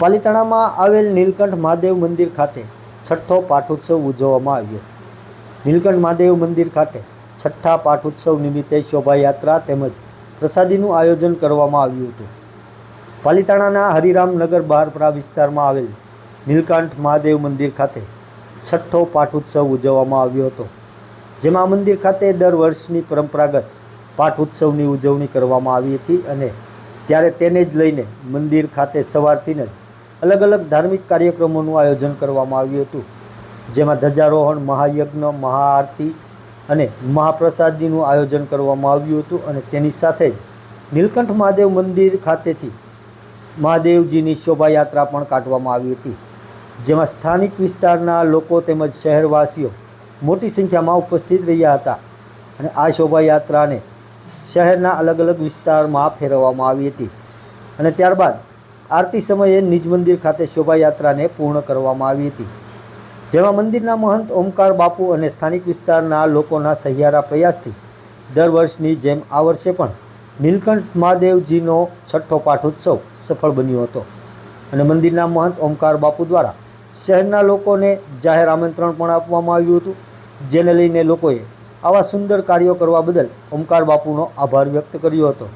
પાલિતાણામાં આવેલ નીલકંઠ મહાદેવ મંદિર ખાતે છઠ્ઠો પાઠોત્સવ ઉજવવામાં આવ્યો. નીલકંઠ મહાદેવ મંદિર ખાતે છઠ્ઠા પાઠોત્સવ નિમિત્તે શોભાયાત્રા તેમજ પ્રસાદીનું આયોજન કરવામાં આવ્યું હતું. પાલિતાણાના હરિરામનગર બહારપરા વિસ્તારમાં આવેલ નીલકંઠ મહાદેવ મંદિર ખાતે છઠ્ઠો પાઠોત્સવ ઉજવવામાં આવ્યો હતો. જેમાં મંદિર ખાતે દર વર્ષની પરંપરાગત પાઠ ઉત્સવની ઉજવણી કરવામાં આવી હતી અને ત્યારે તેને જ લઈને મંદિર ખાતે સવારથી જ અલગ અલગ ધાર્મિક કાર્યક્રમોનું આયોજન કરવામાં આવ્યું હતું. જેમાં ધ્વજારોહણ, મહાયજ્ઞ, મહાઆરતી અને મહાપ્રસાદીનું આયોજન કરવામાં આવ્યું હતું અને તેની સાથે જ નીલકંઠ મહાદેવ મંદિર ખાતેથી મહાદેવજીની શોભાયાત્રા પણ કાઢવામાં આવી હતી. જેમાં સ્થાનિક વિસ્તારના લોકો તેમજ શહેરવાસીઓ મોટી સંખ્યામાં ઉપસ્થિત રહ્યા હતા અને આ શોભાયાત્રાને શહેરના અલગ અલગ વિસ્તારમાં ફેરવવામાં આવી હતી. અને ત્યારબાદ આરતી સમયે નિજ મંદિર ખાતે શોભાયાત્રાને પૂર્ણ કરવામાં આવી હતી. જેમાં મંદિરના મહંત ઓમકાર બાપુ અને સ્થાનિક વિસ્તારના લોકોના સહિયારા પ્રયાસથી દર વર્ષની જેમ આ વર્ષે પણ નીલકંઠ મહાદેવજીનો છઠ્ઠો પાઠોત્સવ સફળ બન્યો હતો અને મંદિરના મહંત ઓમકાર બાપુ દ્વારા શહેરના લોકોને જાહેર આમંત્રણ પણ આપવામાં આવ્યું હતું, જેને લઈને લોકોએ આવા સુંદર કાર્યો કરવા બદલ ઓમકાર બાપુનો આભાર વ્યક્ત કર્યો હતો.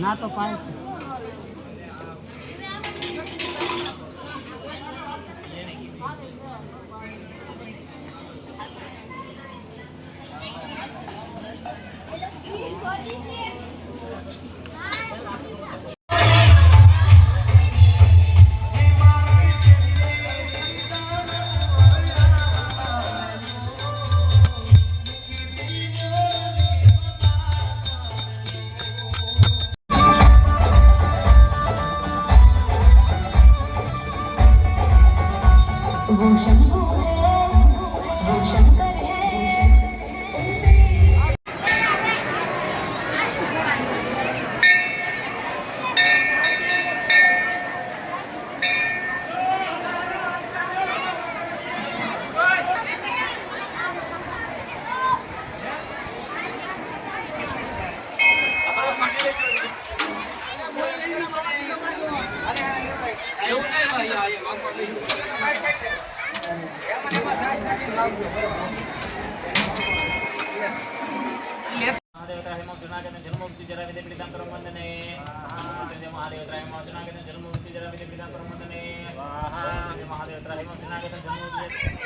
ના તો પાંચ એવું નહીં ભાઈ આ એમાં પણ మహాదేవతాయమర్జునాగతం జన్మముక్తి జర విధి పిడితం పరమందనే మహాదేవతాయమర్జునాగతం జన్మముక్తి జర విధి పిడితం పరమందనే మహాదేవతాయమర్జునాగతం జన్మముక్తి